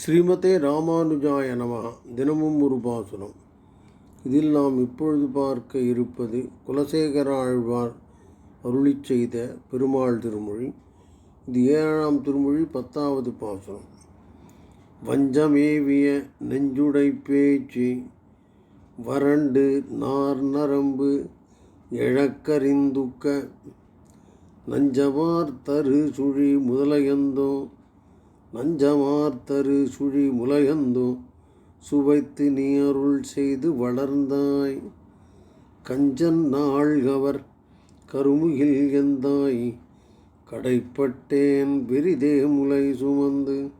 ஸ்ரீமதே ராமானுஜாய நமः. தினமும் ஒரு பாசுரம். இதில் நாம் இப்பொழுது பார்க்க இருப்பது குலசேகர ஆழ்வார் அருளிச் செய்த பெருமாள் திருமொழி. இது ஏழாம் திருமொழி பத்தாவது பாசுரம். வஞ்சமேவிய நெஞ்சுடை பேச்சு வறண்டு நார் நரம்பு இழக்கறிந்துக்க நஞ்சமார் தரு சுழி முதலையந்தோ நஞ்சமார்த்தரு சுழி முலையந்தோ சுவைத்து நீ அருள் செய்து வளர்ந்தாய். கஞ்சன் நாள்கவர் கருமுகில் எந்தாய்? கடைப்பட்டேன் விரிதே முலை சுமந்து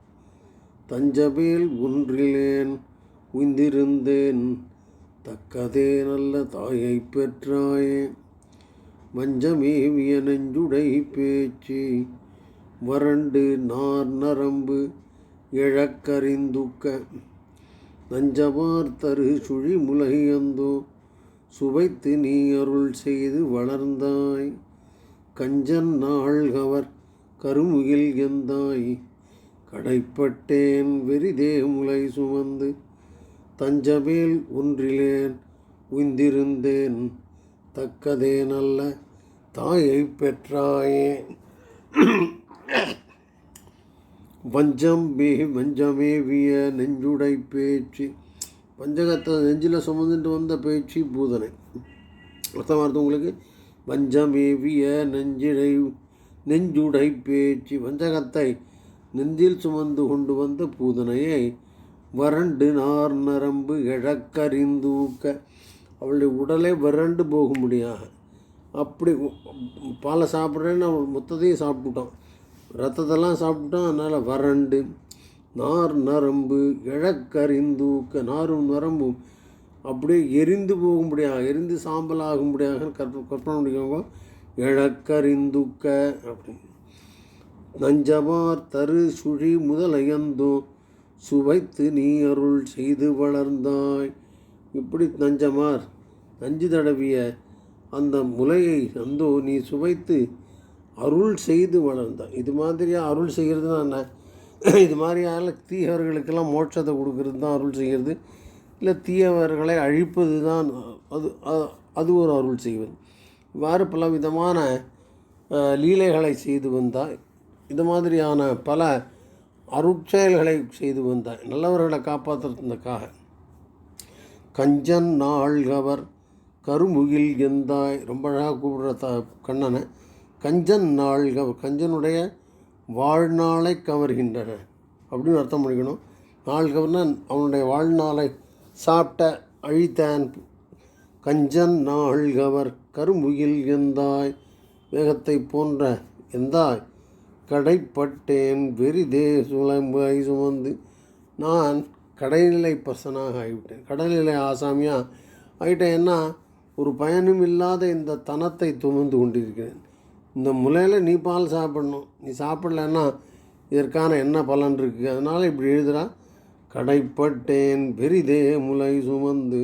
தஞ்சபேல் ஒன்றிலேன் உய்ந்திருந்தேன். தக்கதே நல்ல தாயை பெற்றாயே மஞ்சமேவிய நெஞ்சுடை பேச்சு வறண்டு நார் நரம்பு இழக்கறிந்துக்க. நஞ்சமார் தரு சுழி முலகியந்தோ சுவைத்து நீ அருள் செய்து வளர்ந்தாய். கஞ்சன் நாள்கவர் கருமுகில் எந்தாய்? கடைப்பட்டேன் வெறிதே முலை சுமந்து தஞ்சமேல் ஒன்றிலேன் உய்ந்திருந்தேன். தக்கதே நல்ல தாயை பெற்றாயே. வஞ்சம் பஞ்சமேவிய வஞ்சமேவிய நெஞ்சுடை பேச்சு. பஞ்சகத்தை நெஞ்சில் சுமந்துட்டு வந்த பேச்சு பூதனை. அர்த்தமாக அர்த்தம் உங்களுக்கு? வஞ்சமேவிய நெஞ்சிடை நெஞ்சுடை பேச்சு. வஞ்சகத்தை நெஞ்சில் சுமந்து கொண்டு வந்த பூதனையை வறண்டு நார் நரம்பு இழக்கறிந்தூக்க அவளுடைய உடலே வறண்டு போக முடியாது அப்படி பாலை சாப்பிட்றேன்னு அவள் மொத்தத்தையும் சாப்பிட்டுட்டான். ரத்தத்தெல்லாம் சாப்பிட்டோம் அதனால் வறண்டு. நார் நரம்பு இழக்கறிந்தூக்க நாரும் நரம்பும் அப்படியே எரிந்து போகும்படியாக எரிந்து சாம்பல் ஆக கற்ப கற்பனை பண்ணிக்கோங்க. இழக்கறிந்துக்க அப்படின்னு நஞ்சமார் தரு சுழி முதலையந்தும். சுவைத்து நீ அருள் செய்து வளர்ந்தாய். இப்படி நஞ்சமார் நஞ்சு தடவிய அந்த முலையை அந்தோ நீ சுவைத்து அருள் செய்து வளர்ந்தான். இது மாதிரியாக அருள் செய்கிறதுனா என்ன? இது மாதிரியான தீயவர்களுக்கெல்லாம் மோட்சத்தை கொடுக்கறது தான் அருள் செய்கிறது. இல்லை தீயவர்களை அழிப்பது தான் அது அது ஒரு அருள் செய்வது. இவ்வாறு பல விதமான லீலைகளை செய்து வந்தாய் இது மாதிரியான பல அருட்செயல்களை செய்து வந்தாய் நல்லவர்களை காப்பாற்றுறதுக்காக. கஞ்சன் நாள்கவர் கருமுகில் எந்தாய் ரொம்ப அழகாக கூப்பிடுற த கண்ணனை. கஞ்சன் நாள்க கஞ்சனுடைய வாழ்நாளை கவர்கின்றன அப்படின்னு அர்த்தம் பண்ணிக்கணும். நாள்கவர்னா அவனுடைய வாழ்நாளை சாப்பிட்ட அழித்தான். கஞ்சன் நாள்கவர் கரும்புகில் எந்தாய் வேகத்தை போன்ற எந்தாய். கடைப்பட்டேன் வெறிதே சுழம்பை சுமந்து நான் கடைநிலை பர்சனாக ஆகிவிட்டேன். கடைநிலை ஆசாமியாக ஆகிட்டேன். என்ன? ஒரு பயனும் இல்லாத இந்த தனத்தை துமந்து கொண்டிருக்கிறேன். இந்த முலையில் நீ பால் சாப்பிடணும். நீ சாப்பிடலன்னா இதற்கான என்ன பலன் இருக்குது அதனால் இப்படி எழுதுகிறா கடைப்பட்டேன் பெரிதே முலை சுமந்து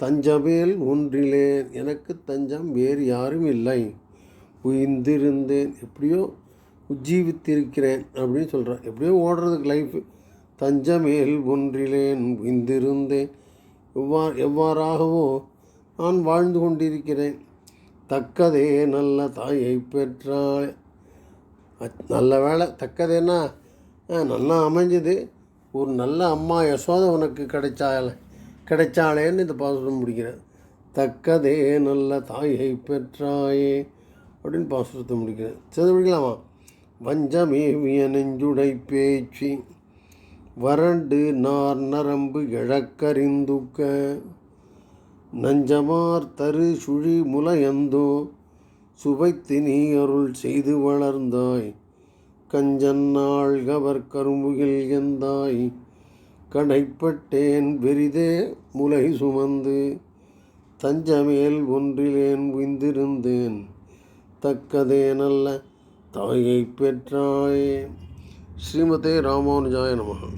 தஞ்சமேல் ஒன்றிலேன். எனக்கு தஞ்சம் வேறு யாரும் இல்லை. உயிர்ந்திருந்தேன் எப்படியோ உஜ்ஜீவித்திருக்கிறேன் அப்படின்னு சொல்கிறேன் எப்படியோ ஓடுறதுக்கு லைஃப் தஞ்சமேல் ஒன்றிலேன் உயிர்ந்திருந்தேன் எவ்வாறு எவ்வாறாகவோ நான் வாழ்ந்து கொண்டிருக்கிறேன். தக்கதே நல்ல தாயை பெற்றாள். நல்ல வேலை தக்கதேன்னா நல்லா அமைஞ்சது. ஒரு நல்ல அம்மா யசோதை உனக்கு கிடைச்சால கிடைச்சாளேன்னு இந்த பாசுரம் முடிக்கிறேன் தக்கதே நல்ல தாயை பெற்றாயே அப்படின்னு பாசுரத்தை முடிக்கிறேன் சரி முடிக்கலாமா? வஞ்சமேவிய நெஞ்சுடை பேச்சு வறண்டு நார் நரம்பு இழக்கறிந்துக்க நஞ்சமார் தரு சுழி முலையந்தோ சுவைத்து நீ அருள் செய்து வளர்ந்தாய். கஞ்சன்னாள் கவர் கருமுகில் எந்தாய்? கடைப்பட்டேன் பெரிதே முலை சுமந்து தஞ்சமேல் ஒன்றிலேன் உய்ந்திருந்தேன். தக்கதே நல்ல தாயை பெற்றாயே. ஸ்ரீமதே ராமானுஜாய நமகா.